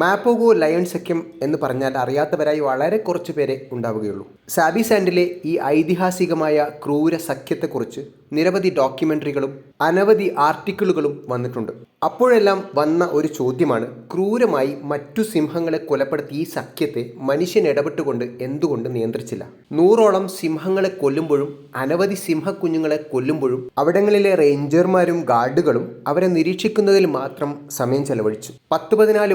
മാപ്പോഗോ lion സഖ്യം എന്ന് പറഞ്ഞാൽ അറിയാത്തവരായി വളരെ കുറച്ച് പേരെ ഉണ്ടാവുകയുള്ളൂ. സാബി സാൻഡിലെ ഈ ഐതിഹാസികമായ ക്രൂര സഖ്യത്തെക്കുറിച്ച് നിരവധി ഡോക്യുമെന്ററികളും അനവധി ആർട്ടിക്കിളുകളും വന്നിട്ടുണ്ട്. അപ്പോഴെല്ലാം വന്ന ഒരു ചോദ്യമാണ് ക്രൂരമായി മറ്റു സിംഹങ്ങളെ കൊലപ്പെടുത്തി ഈ സഖ്യത്തെ മനുഷ്യൻ ഇടപെട്ടുകൊണ്ട് എന്തുകൊണ്ട് നിയന്ത്രിച്ചില്ല? നൂറോളം സിംഹങ്ങളെ കൊല്ലുമ്പോഴും അനവധി സിംഹക്കുഞ്ഞുങ്ങളെ കൊല്ലുമ്പോഴും അവിടങ്ങളിലെ റേഞ്ചർമാരും ഗാർഡുകളും അവരെ നിരീക്ഷിക്കുന്നതിൽ മാത്രം സമയം ചെലവഴിച്ചു. പത്ത് പതിനാല്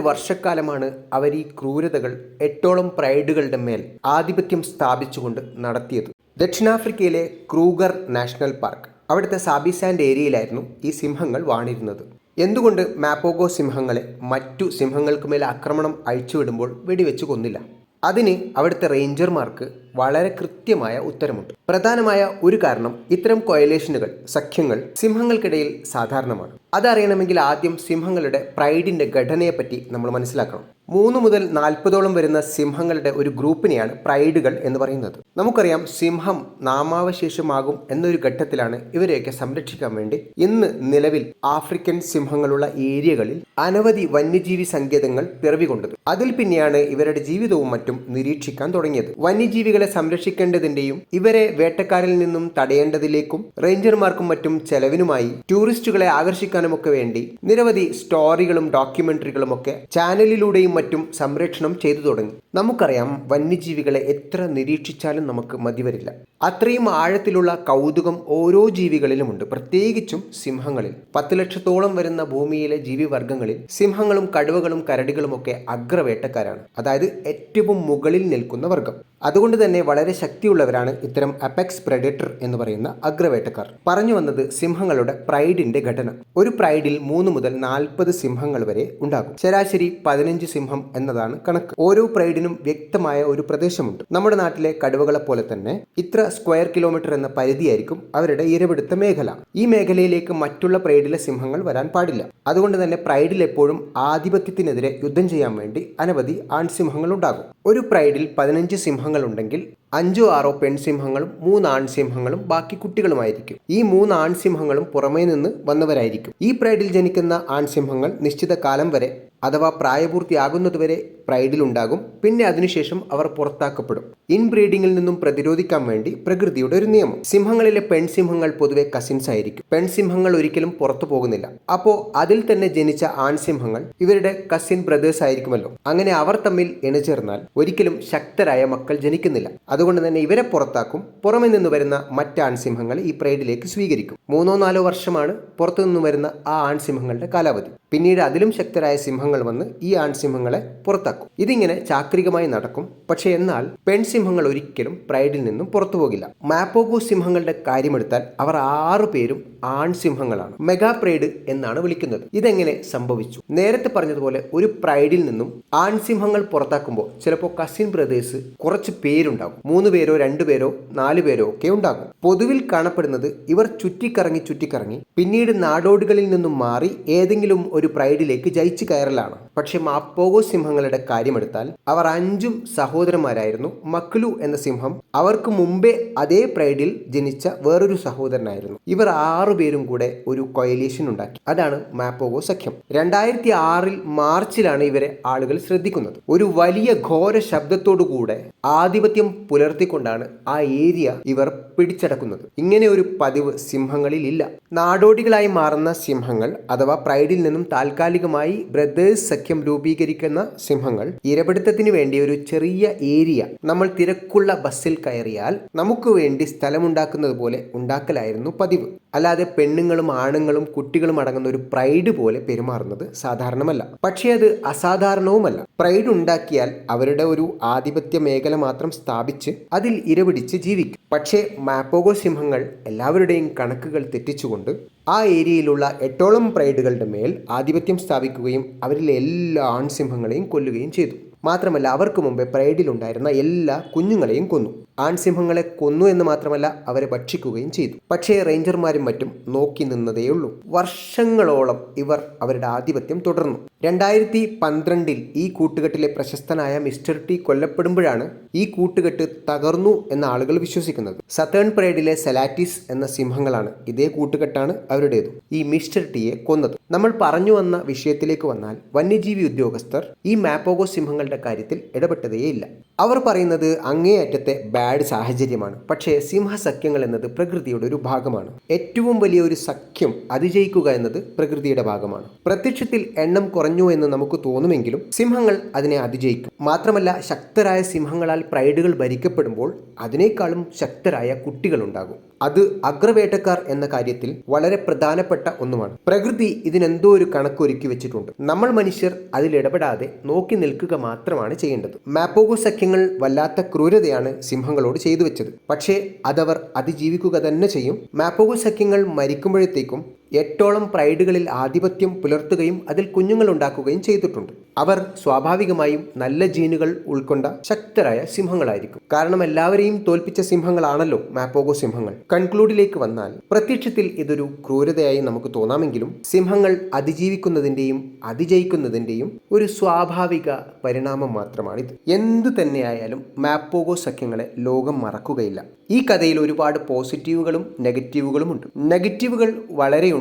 വർഷക്കാലമാണ് അവർ ഈ ക്രൂരതകൾ എട്ടോളം പ്രൈഡുകളുടെ മേൽ ആധിപത്യം സ്ഥാപിച്ചുകൊണ്ട് നടത്തിയത്. ദക്ഷിണാഫ്രിക്കയിലെ ക്രൂഗർ നാഷണൽ പാർക്ക് അവിടുത്തെ സാബിസാൻഡ് ഏരിയയിലായിരുന്നു ഈ സിംഹങ്ങൾ വാണിരുന്നത്. എന്തുകൊണ്ട് മാപ്പോഗോ സിംഹങ്ങളെ മറ്റു സിംഹങ്ങൾക്ക് മേൽ ആക്രമണം അഴിച്ചുവിടുമ്പോൾ വെടിവെച്ച് കൊന്നില്ല? അതിന് അവിടുത്തെ റേഞ്ചർമാർക്ക് വളരെ കൃത്യമായ ഉത്തരമുണ്ട്. പ്രധാനമായ ഒരു കാരണം ഇത്തരം കൊയലേഷനുകൾ സഖ്യങ്ങൾ സിംഹങ്ങൾക്കിടയിൽ സാധാരണമാണ്. അതറിയണമെങ്കിൽ ആദ്യം സിംഹങ്ങളുടെ പ്രൈഡിന്റെ ഘടനയെപ്പറ്റി നമ്മൾ മനസ്സിലാക്കണം. മൂന്ന് മുതൽ നാൽപ്പതോളം വരുന്ന സിംഹങ്ങളുടെ ഒരു ഗ്രൂപ്പിനെയാണ് പ്രൈഡുകൾ എന്ന് പറയുന്നത്. നമുക്കറിയാം സിംഹം നാമാവശേഷമാകും എന്നൊരു ഘട്ടത്തിലാണ് ഇവരെയൊക്കെ സംരക്ഷിക്കാൻ വേണ്ടി ഇന്ന് നിലവിൽ ആഫ്രിക്കൻ സിംഹങ്ങളുള്ള ഏരിയകളിൽ അനവധി വന്യജീവി സങ്കേതങ്ങൾ പിറവികൊണ്ടത്. അതിൽ പിന്നെയാണ് ഇവരുടെ ജീവിതവും മറ്റും നിരീക്ഷിക്കാൻ തുടങ്ങിയത്. വന്യജീവികളെ സംരക്ഷിക്കേണ്ടതിന്റെയും ഇവരെ വേട്ടക്കാരിൽ നിന്നും തടയേണ്ടതിലേക്കും റേഞ്ചർമാർക്കും മറ്റും ചെലവിനുമായി ടൂറിസ്റ്റുകളെ ആകർഷിക്കാനുമൊക്കെ വേണ്ടി നിരവധി സ്റ്റോറികളും ഡോക്യുമെന്ററികളും ഒക്കെ ചാനലിലൂടെയും മറ്റും സംരക്ഷണം ചെയ്തു തുടങ്ങി. നമുക്കറിയാം വന്യജീവികളെ എത്ര നിരീക്ഷിച്ചാലും നമുക്ക് മതിവരില്ല. അത്രയും ആഴത്തിലുള്ള കൗതുകം ഓരോ ജീവികളിലുമുണ്ട് പ്രത്യേകിച്ചും സിംഹങ്ങളിൽ. പത്ത് ലക്ഷത്തോളം വരുന്ന ഭൂമിയിലെ ജീവിവർഗങ്ങളിൽ സിംഹങ്ങളും കടുവകളും കരടികളുമൊക്കെ അഗ്രവേട്ടക്കാരാണ്. അതായത് ഏറ്റവും മുകളിൽ നിൽക്കുന്ന വർഗം. അതുകൊണ്ട് തന്നെ വളരെ ശക്തിയുള്ളവരാണ് ഇത്തരം അപെക്സ് പ്രെഡേറ്റർ എന്ന് പറയുന്ന അഗ്രവേട്ടക്കാർ. പറഞ്ഞു വന്നത് സിംഹങ്ങളുടെ പ്രൈഡിന്റെ ഘടന. ഒരു പ്രൈഡിൽ മൂന്ന് മുതൽ നാൽപ്പത് സിംഹങ്ങൾ വരെ ഉണ്ടാകും. ശരാശരി പതിനഞ്ച് സിംഹം എന്നതാണ് കണക്ക്. ഓരോ പ്രൈഡിനും വ്യക്തമായ ഒരു പ്രദേശമുണ്ട്. നമ്മുടെ നാട്ടിലെ കടുവകളെ പോലെ തന്നെ ഇത്ര സ്ക്വയർ കിലോമീറ്റർ എന്ന പരിധിയായിരിക്കും അവരുടെ ഇരപിടുത്ത മേഖല. ഈ മേഖലയിലേക്ക് മറ്റുള്ള പ്രൈഡിലെ സിംഹങ്ങൾ വരാൻ പാടില്ല. അതുകൊണ്ട് തന്നെ പ്രൈഡിൽ എപ്പോഴും ആധിപത്യത്തിനെതിരെ യുദ്ധം ചെയ്യാൻ വേണ്ടി അനവധി ആൺസിംഹങ്ങൾ ഉണ്ടാകും. ഒരു പ്രൈഡിൽ പതിനഞ്ച് സിംഹങ്ങൾ ഉണ്ടെങ്കിൽ അഞ്ചോ ആറോ പെൺസിംഹങ്ങളും മൂന്ന് ആൺസിംഹങ്ങളും ബാക്കി കുട്ടികളുമായിരിക്കും. ഈ മൂന്ന് ആൺസിംഹങ്ങളും പുറമേ നിന്ന് വന്നവരായിരിക്കും. ഈ പ്രൈഡിൽ ജനിക്കുന്ന ആൺസിംഹങ്ങൾ നിശ്ചിത കാലം വരെ അഥവാ പ്രായപൂർത്തിയാകുന്നതുവരെ പ്രൈഡിലുണ്ടാകും. പിന്നെ അതിനുശേഷം അവർ പുറത്താക്കപ്പെടും. ഇൻബ്രീഡിംഗിൽ നിന്നും പ്രതിരോധിക്കാൻ വേണ്ടി പ്രകൃതിയുടെ ഒരു നിയമം. സിംഹങ്ങളിലെ പെൺസിംഹങ്ങൾ പൊതുവെ കസിൻസ് ആയിരിക്കും. പെൺസിംഹങ്ങൾ ഒരിക്കലും പുറത്തു പോകുന്നില്ല. അപ്പോൾ അതിൽ തന്നെ ജനിച്ച ആൺസിംഹങ്ങൾ ഇവരുടെ കസിൻ ബ്രദേഴ്സ് ആയിരിക്കുമല്ലോ. അങ്ങനെ അവർ തമ്മിൽ ഇണചേർന്നാൽ ഒരിക്കലും ശക്തരായ മക്കൾ ജനിക്കുന്നില്ല. അതുകൊണ്ട് തന്നെ ഇവരെ പുറത്താക്കും. പുറമെ നിന്ന് വരുന്ന മറ്റ് ആൺസിംഹങ്ങൾ ഈ പ്രൈഡിലേക്ക് സ്വീകരിക്കും. മൂന്നോ നാലോ വർഷമാണ് പുറത്തു നിന്ന് വരുന്ന ആ ആൺസിംഹങ്ങളുടെ കാലാവധി. പിന്നീട് അതിലും ശക്തരായ സിംഹങ്ങൾ വന്ന് ഈ ആൺസിംഹങ്ങളെ പുറത്താക്കും. ഇതിങ്ങനെ ചാക്രികമായി നടക്കും. പക്ഷേ എന്നാൽ പെൺസിംഹങ്ങൾ ഒരിക്കലും പ്രൈഡിൽ നിന്നും പുറത്തു പോകില്ല. മാപ്പോഗോ സിംഹങ്ങളുടെ കാര്യമെടുത്താൽ അവർ ആറു പേരും ആൺസിംഹങ്ങളാണ്. മെഗാ പ്രൈഡ് എന്നാണ് വിളിക്കുന്നത്. ഇതെങ്ങനെ സംഭവിച്ചു? നേരത്തെ പറഞ്ഞതുപോലെ ഒരു പ്രൈഡിൽ നിന്നും ആൺസിംഹങ്ങൾ പുറത്താക്കുമ്പോൾ ചിലപ്പോൾ കസിൻ ബ്രദേഴ്സ് കുറച്ച് പേരുണ്ടാകും. മൂന്ന് പേരോ രണ്ടു പേരോ നാല് പേരോ ഒക്കെ ഉണ്ടാകും. പൊതുവിൽ കാണപ്പെടുന്നത് ഇവർ ചുറ്റിക്കറങ്ങി ചുറ്റിക്കറങ്ങി പിന്നീട് നാടോടുകളിൽ നിന്നും മാറി ഏതെങ്കിലും ഒരു പ്രൈഡിലേക്ക് ജയിച്ചു കയറലാണ്. പക്ഷെ മാപ്പോഗോ സിംഹങ്ങളുടെ കാര്യമെടുത്താൽ അവർ അഞ്ചും സഹോദരന്മാരായിരുന്നു. മക്ലു എന്ന സിംഹം അവർക്ക് മുമ്പേ അതേ പ്രൈഡിൽ ജനിച്ച വേറൊരു സഹോദരനായിരുന്നു. ഇവർ ആറുപേരും കൂടെ ഒരു കൊയലേഷൻ ഉണ്ടാക്കി. അതാണ് മാപ്പോഗോ സഖ്യം. രണ്ടായിരത്തി ആറിൽ മാർച്ചിലാണ് ഇവരെ ആളുകൾ ശ്രദ്ധിക്കുന്നത്. ഒരു വലിയ ഘോര ശബ്ദത്തോടു കൂടെ ആധിപത്യം പുലർത്തിക്കൊണ്ടാണ് ആ ഏരിയ ഇവർ പിടിച്ചടക്കുന്നത്. ഇങ്ങനെ ഒരു പതിവ് സിംഹങ്ങളിൽ ഇല്ല നാടോടികളായി മാറുന്ന സിംഹങ്ങൾ അഥവാ പ്രൈഡിൽ നിന്നും താൽക്കാലികമായി ബ്രദേഴ്സ് സഖ്യം രൂപീകരിക്കുന്ന സിംഹങ്ങൾ ഇരപിടുത്തത്തിന് വേണ്ടി ഒരു ചെറിയ ഏരിയ നമ്മൾ തിരക്കുള്ള ബസ്സിൽ കയറിയാൽ നമുക്ക് വേണ്ടി സ്ഥലമുണ്ടാക്കുന്നത് പോലെ ഉണ്ടാക്കലായിരുന്നു പതിവ്. അല്ലാതെ പെണ്ണുങ്ങളും ആണുങ്ങളും കുട്ടികളും അടങ്ങുന്ന ഒരു പ്രൈഡ് പോലെ പെരുമാറുന്നത് സാധാരണമല്ല. പക്ഷേ അത് അസാധാരണവുമല്ല. പ്രൈഡ് ഉണ്ടാക്കിയാൽ അവരുടെ ഒരു ആധിപത്യ മേഖല മാത്രം സ്ഥാപിച്ച് അതിൽ ഇരപിടിച്ച് ജീവിക്കും. പക്ഷേ മാപ്പോഗോ സിംഹങ്ങൾ എല്ലാവരുടെയും കണക്കുകൾ തെറ്റിച്ചുകൊണ്ട് ആ ഏരിയയിലുള്ള എട്ടോളം പ്രൈഡുകളുടെ മേൽ ആധിപത്യം സ്ഥാപിക്കുകയും അവരിലെ എല്ലാ ആൺസിംഹങ്ങളെയും കൊല്ലുകയും ചെയ്തു. മാത്രമല്ല അവർക്ക് മുമ്പേ പ്രൈഡിലുണ്ടായിരുന്ന എല്ലാ കുഞ്ഞുങ്ങളെയും കൊന്നു. ആൺസിംഹങ്ങളെ കൊന്നു എന്ന് മാത്രമല്ല അവരെ ഭക്ഷിക്കുകയും ചെയ്തു. പക്ഷേ റേഞ്ചർമാരും മറ്റും നോക്കി നിന്നതേയുള്ളൂ. വർഷങ്ങളോളം ഇവർ അവരുടെ ആധിപത്യം തുടർന്നു. രണ്ടായിരത്തി പന്ത്രണ്ടിൽ ഈ കൂട്ടുകെട്ടിലെ പ്രശസ്തനായ മിസ്റ്റർ ടി കൊല്ലപ്പെടുമ്പോഴാണ് ഈ കൂട്ടുകെട്ട് തകർന്നു എന്ന ആളുകൾ വിശ്വസിക്കുന്നത്. സത്തേൺ പ്രേഡിലെ സെലാറ്റിസ് എന്ന സിംഹങ്ങളാണ് ഇതേ കൂട്ടുകെട്ടാണ് അവരുടേത്. ഈ മിസ്റ്റർ ടിയെ കൊന്നത്. നമ്മൾ പറഞ്ഞു വന്ന വിഷയത്തിലേക്ക് വന്നാൽ വന്യജീവി ഉദ്യോഗസ്ഥർ ഈ മാപ്പോഗോ സിംഹങ്ങളുടെ കാര്യത്തിൽ ഇടപെട്ടതേയില്ല. അവർ പറയുന്നത് അങ്ങേയറ്റത്തെ സാഹചര്യമാണ്. പക്ഷേ സിംഹസഖ്യങ്ങൾ എന്നത് പ്രകൃതിയുടെ ഒരു ഭാഗമാണ്. ഏറ്റവും വലിയ ഒരു സഖ്യം അതിജയിക്കുക എന്നത് പ്രകൃതിയുടെ ഭാഗമാണ്. പ്രത്യക്ഷത്തിൽ എണ്ണം കുറഞ്ഞു എന്ന് നമുക്ക് തോന്നുമെങ്കിലും സിംഹങ്ങൾ അതിനെ അതിജയിക്കും. മാത്രമല്ല ശക്തരായ സിംഹങ്ങളാൽ പ്രൈഡുകൾ ഭരിക്കപ്പെടുമ്പോൾ അതിനേക്കാളും ശക്തരായ കുട്ടികളുണ്ടാകും. അത് അഗ്രവേട്ടക്കാർ എന്ന കാര്യത്തിൽ വളരെ പ്രധാനപ്പെട്ട ഒന്നുമാണ്. പ്രകൃതി ഇതിനെന്തോ ഒരു കണക്കൊരുക്കി വെച്ചിട്ടുണ്ട്. നമ്മൾ മനുഷ്യർ അതിൽ ഇടപെടാതെ നോക്കി നിൽക്കുക മാത്രമാണ് ചെയ്യേണ്ടത്. മാപ്പോഗോ സഖ്യങ്ങൾ വല്ലാത്ത ക്രൂരതയാണ് സിംഹങ്ങളോട് ചെയ്തു വെച്ചത്. പക്ഷേ അതവർ അതിജീവിക്കുക തന്നെ ചെയ്യും. മാപ്പോഗോ സഖ്യങ്ങൾ മരിക്കുമ്പോഴത്തേക്കും എട്ടോളം പ്രൈഡുകളിൽ ആധിപത്യം പുലർത്തുകയും അതിൽ കുഞ്ഞുങ്ങൾ ഉണ്ടാക്കുകയും ചെയ്തിട്ടുണ്ട്. അവർ സ്വാഭാവികമായും നല്ല ജീനുകൾ ഉൾക്കൊണ്ട ശക്തരായ സിംഹങ്ങളായിരിക്കും. കാരണം എല്ലാവരെയും തോൽപ്പിച്ച സിംഹങ്ങളാണല്ലോ മാപ്പോഗോ സിംഹങ്ങൾ. കൺക്ലൂഡിലേക്ക് വന്നാൽ പ്രത്യക്ഷത്തിൽ ഇതൊരു ക്രൂരതയായി നമുക്ക് തോന്നാമെങ്കിലും സിംഹങ്ങൾ അതിജീവിക്കുന്നതിന്റെയും അതിജയിക്കുന്നതിന്റെയും ഒരു സ്വാഭാവിക പരിണാമം മാത്രമാണിത്. എന്തു തന്നെയായാലും മാപ്പോഗോ സഖ്യങ്ങളെ ലോകം മറക്കുകയില്ല. ഈ കഥയിൽ ഒരുപാട് പോസിറ്റീവുകളും നെഗറ്റീവുകളും ഉണ്ട് നെഗറ്റീവുകൾ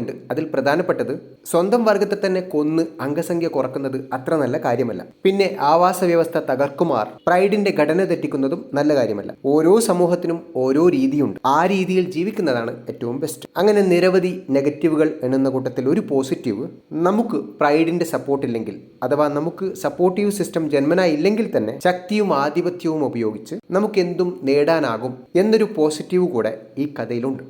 വളരെയുണ്ട് അതിൽ പ്രധാനപ്പെട്ടത് സ്വന്തം വർഗത്തെ തന്നെ കൊന്ന് അംഗസംഖ്യ കുറക്കുന്നത് അത്ര നല്ല കാര്യമല്ല. പിന്നെ ആവാസ വ്യവസ്ഥ തകർക്കുമാർ പ്രൈഡിന്റെ ഘടന തെറ്റിക്കുന്നതും നല്ല കാര്യമല്ല. ഓരോ സമൂഹത്തിനും ഓരോ രീതിയുണ്ട്. ആ രീതിയിൽ ജീവിക്കുന്നതാണ് ഏറ്റവും ബെസ്റ്റ് അങ്ങനെ നിരവധി നെഗറ്റീവുകൾ എണ്ണുന്ന കൂട്ടത്തിൽ ഒരു പോസിറ്റീവ് നമുക്ക് പ്രൈഡിന്റെ സപ്പോർട്ട് ഇല്ലെങ്കിൽ അഥവാ നമുക്ക് സപ്പോർട്ടീവ് സിസ്റ്റം ജന്മന ഇല്ലെങ്കിൽ തന്നെ ശക്തിയും ആധിപത്യവും ഉപയോഗിച്ച് നമുക്ക് എന്തും നേടാനാകും എന്നൊരു പോസിറ്റീവ് കൂടെ ഈ കഥയിലുണ്ട്.